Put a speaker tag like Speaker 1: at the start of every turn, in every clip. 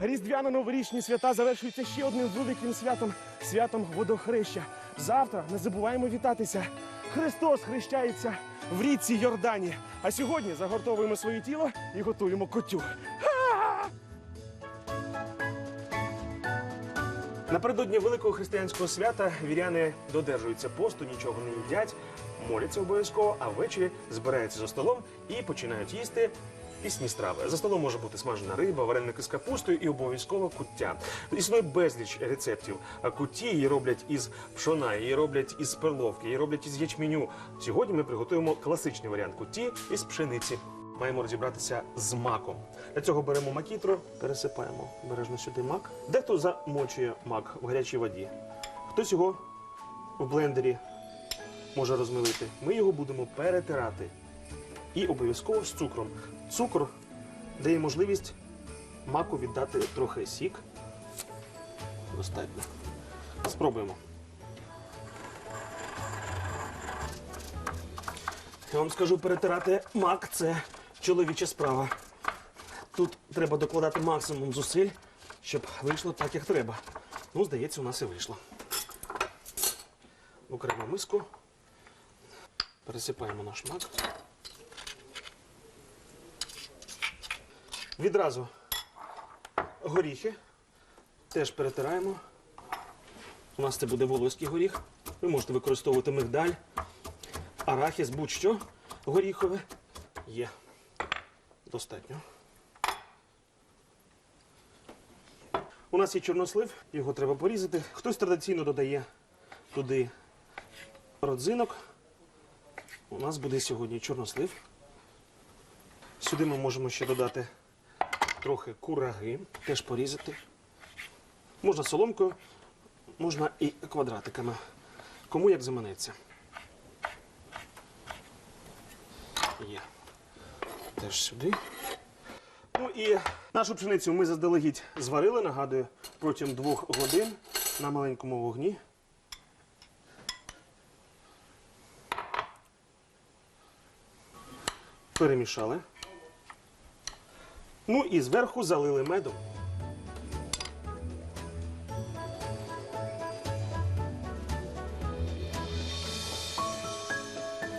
Speaker 1: Різдвяно-новорічні свята завершуються ще одним великим святом святом водохреща. Завтра не забуваємо вітатися. Христос хрещається в річці Йордані. А сьогодні загортовуємо своє тіло і готуємо котю. Напередодні великого християнського свята віряни додержуються посту, нічого не їдять, моляться обов'язково, а ввечері збираються за столом і починають їсти. Пісні страви. За столом може бути смажена риба, вареники з капустою і обов'язково куття. Існує безліч рецептів. А кутті її роблять із пшона, її роблять із перловки, її роблять із ячменю. Сьогодні ми приготуємо класичний варіант кутті із пшениці. Маємо розібратися з маком. Для цього беремо макітру, пересипаємо бережно сюди мак. Дехто замочує мак в гарячій воді. Хтось його в блендері може розмилити. Ми його будемо перетирати. І обов'язково з цукром. Цукор дає можливість маку віддати трохи сік. Достатньо. Спробуємо. Я вам скажу, перетирати мак це чоловіча справа. Тут треба докладати максимум зусиль, щоб вийшло так, як треба. Ну, здається, у нас і вийшло. В окрему миску пересипаємо наш мак. Відразу горіхи теж перетираємо. У нас це буде волоський горіх. Ви можете використовувати мигдаль, арахіс, будь-що горіхове. Є. Достатньо. У нас є чорнослив, його треба порізати. Хтось традиційно додає туди родзинок. У нас буде сьогодні чорнослив. Сюди ми можемо ще додати трохи кураги, теж порізати. Можна соломкою, можна і квадратиками. Кому як заманеться. Є. Теж сюди. Ну і нашу пшеницю ми заздалегідь зварили, нагадую, протягом двох годин на маленькому вогні. Перемішали. Ну і зверху залили медом.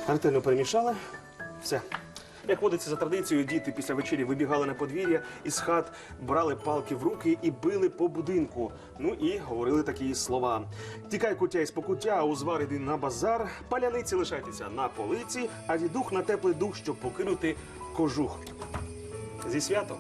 Speaker 1: Ретельно перемішали. Все. Як водиться за традицією, діти після вечері вибігали на подвір'я із хат, брали палки в руки і били по будинку. Ну і говорили такі слова: Тікай кутя із покуття, узвар іди на базар, паляниці лишайтеся на полиці, а дідух на теплий дух, щоб покинути кожух. Зі святом!